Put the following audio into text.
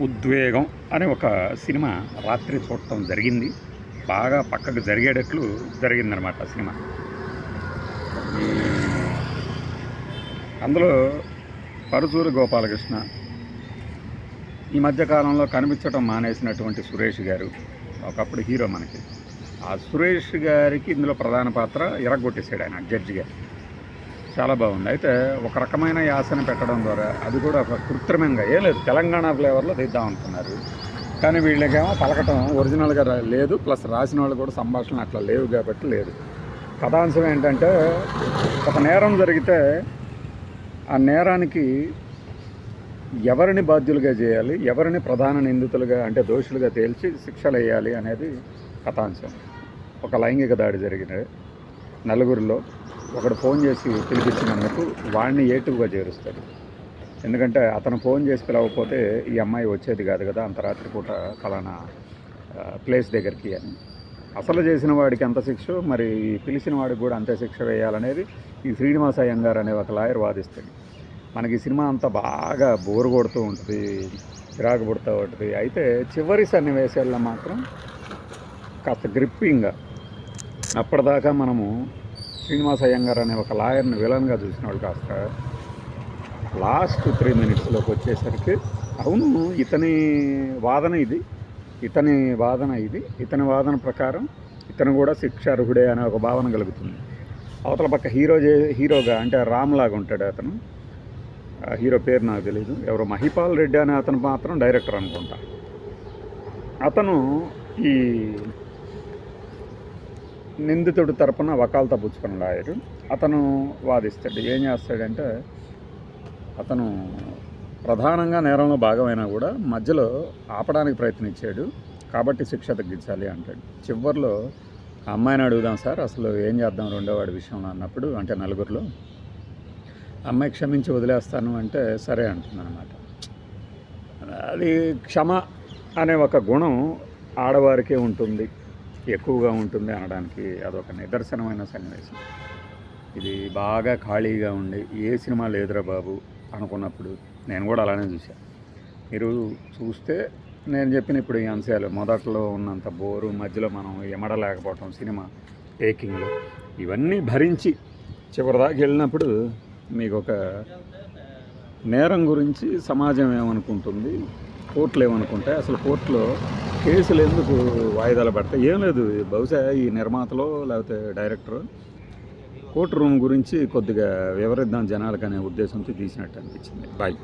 ఉద్వేగం అనే ఒక సినిమా రాత్రి చూడటం జరిగింది. బాగా పక్కకు జరిగేటట్లు జరిగిందనమాట ఆ సినిమా. అందులో పరుచూరి గోపాలకృష్ణ ఈ మధ్యకాలంలో కనిపించడం మానేసినటువంటి సురేష్ గారు ఒకప్పుడు హీరో మనకి. ఆ సురేష్ గారికి ఇందులో ప్రధాన పాత్ర ఎరగొట్టేశాడు ఆయన జడ్జి గారు. చాలా బాగుంది. అయితే ఒక రకమైన యాసన పెట్టడం ద్వారా అది కూడా ఒక కృత్రిమంగా ఏ లేదు తెలంగాణ ఫ్లేవర్లో తీద్దాం అనుకున్నారు. కానీ వీళ్ళకేమో పలకటం ఒరిజినల్గా రా- లేదు ప్లస్ రాసిన వాళ్ళు కూడా సంభాషణ అట్లా లేవు కాబట్టి లేదు. కథాంశం ఏంటంటే ఒక నేరం జరిగితే ఆ నేరానికి ఎవరిని బాధ్యులుగా చేయాలి ఎవరిని ప్రధాన నిందితులుగా అంటే దోషులుగా తేల్చి శిక్షలు వేయాలి అనేది కథాంశం. ఒక లైంగిక దాడి జరిగినది నలుగురిలో. ఒకడు ఫోన్ చేసి పిలిపించినందుకు వాడిని ఏటుగా చేరుస్తాడు. ఎందుకంటే అతను ఫోన్ చేసి పిలవకపోతే ఈ అమ్మాయి వచ్చేది కాదు కదా అంత రాత్రి పూట ఫలానా ప్లేస్ దగ్గరికి అని. అసలు చేసిన వాడికి ఎంత శిక్ష? మరి పిలిచిన వాడికి కూడా అంతే శిక్ష వేయాలనేది ఈ శ్రీనివాస అయ్యంగారు అనే ఒక లాయర్ వాదిస్తాడు. మనకి ఈ సినిమా అంతా బాగా బోరు కొడుతూ ఉంటుంది చిరాకు పుడుతూ ఉంటుంది. అయితే చివరి సన్నివేశాల్లో మాత్రం కాస్త గ్రిప్పింగ్గా అప్పటిదాకా మనము శ్రీనివాస అయ్యంగారు అనే ఒక లాయర్ని విలన్గా చూసిన వాళ్ళు కాస్త లాస్ట్ త్రీ మినిట్స్లోకి వచ్చేసరికి అవును ఇతని వాదన ఇది ఇతని వాదన ఇది ఇతని వాదన ప్రకారం ఇతను కూడా శిక్షార్హుడే అనే ఒక భావన కలుగుతుంది. అవతల పక్క హీరో చే హీరోగా అంటే రామ్ లాగా ఉంటాడు అతను. ఆ హీరో పేరు నాకు తెలియదు ఎవరో మహిపాల్ రెడ్డి అనే అతను మాత్రం డైరెక్టర్ అనుకుంటా. అతను ఈ నిందితుడి తరపున వకాల్తా పుచ్చుకున్న లాయరు. అతను వాదిస్తాడు. ఏం చేస్తాడంటే అతను ప్రధానంగా నేరంలో భాగమైనా కూడా మధ్యలో ఆపడానికి ప్రయత్నించాడు. కాబట్టి శిక్ష తగ్గించాలి అంటాడు. చివరిలో అమ్మాయిని అడుగుదాం సార్ అసలు ఏం చేద్దాం రెండోవాడి విషయంలో అన్నప్పుడు అంటే నలుగురిలో అమ్మాయి క్షమించి వదిలేస్తాను అంటే సరే అంటుందన్నమాట. అది క్షమ అనే ఒక గుణం ఆడవారికే ఉంటుంది. ఎక్కువగా ఉంటుంది అనడానికి అదొక నిదర్శనమైన సన్నివేశం. ఇది బాగా ఖాళీగా ఉండి ఏ సినిమా లేదురా బాబు అనుకున్నప్పుడు నేను కూడా అలానే చూశాను మీరు చూస్తే నేను చెప్పిన ఇప్పుడు ఈ అంశాలు మొదట్లో ఉన్నంత బోరు మధ్యలో మనం ఎమడలేకపోవటం సినిమా టేకింగ్లో ఇవన్నీ భరించి చివరిదాకా వెళ్ళినప్పుడు మీకు ఒక నేరం గురించి సమాజం ఏమనుకుంటుంది కోర్టులు ఏమనుకుంటాయి అసలు కోర్టులో కేసులు ఎందుకు వాయిదాలు పడతాయి? ఏం లేదు. బహుశా ఈ నిర్మాతలో లేకపోతే డైరెక్టర్ కోర్టు రూమ్ గురించి కొద్దిగా వివరిద్దాం జనాలకు అనే ఉద్దేశంతో తీసినట్టు అనిపించింది. బాయ్.